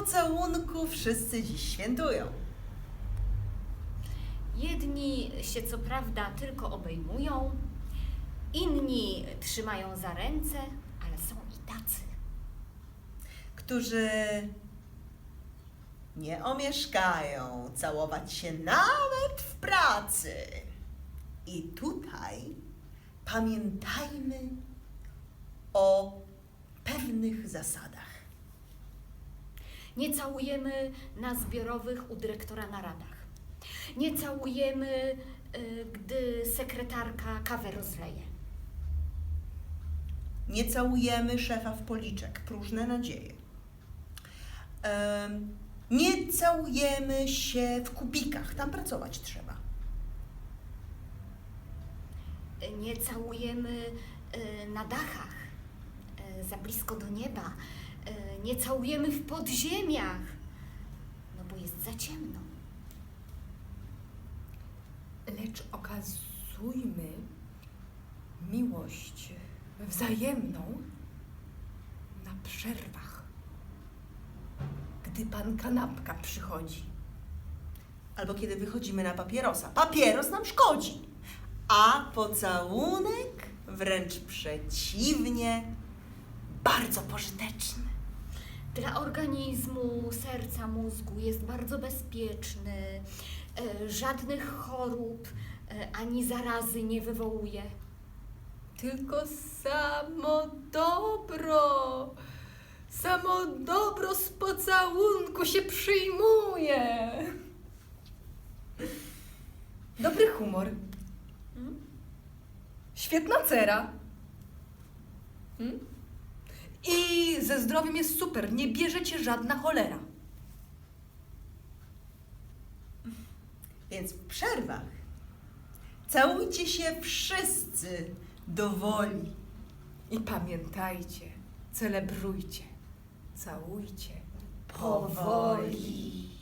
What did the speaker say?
pocałunku wszyscy dziś świętują. Jedni się co prawda tylko obejmują, inni trzymają za ręce, ale są i tacy. którzy nie omieszkają całować się nawet w pracy. I tutaj pamiętajmy o pewnych zasadach. Nie całujemy na zbiorowych u dyrektora naradach. Nie całujemy, y, gdy sekretarka kawę rozleje. Nie całujemy szefa w policzek, próżne nadzieje. Nie całujemy się w kubikach, tam pracować trzeba. Nie całujemy y, na dachach, y, za blisko do nieba. Y, Nie całujemy w podziemiach, no bo jest za ciemno. Lecz okazujmy miłość wzajemną na przerwach, gdy pan kanapka przychodzi. Albo kiedy wychodzimy na papierosa. Papieros nam szkodzi, a pocałunek wręcz przeciwnie, bardzo pożyteczny. Dla organizmu, serca, mózgu jest bardzo bezpieczny, e, żadnych chorób e, ani zarazy nie wywołuje. Tylko samo dobro, samo dobro z pocałunku się przyjmuje. Dobry humor. Mm? Świetna cera. Mm? I ze zdrowiem jest super, nie bierze cię żadna cholera. Więc w przerwach całujcie się wszyscy do woli. I pamiętajcie, celebrujcie, całujcie Powoli.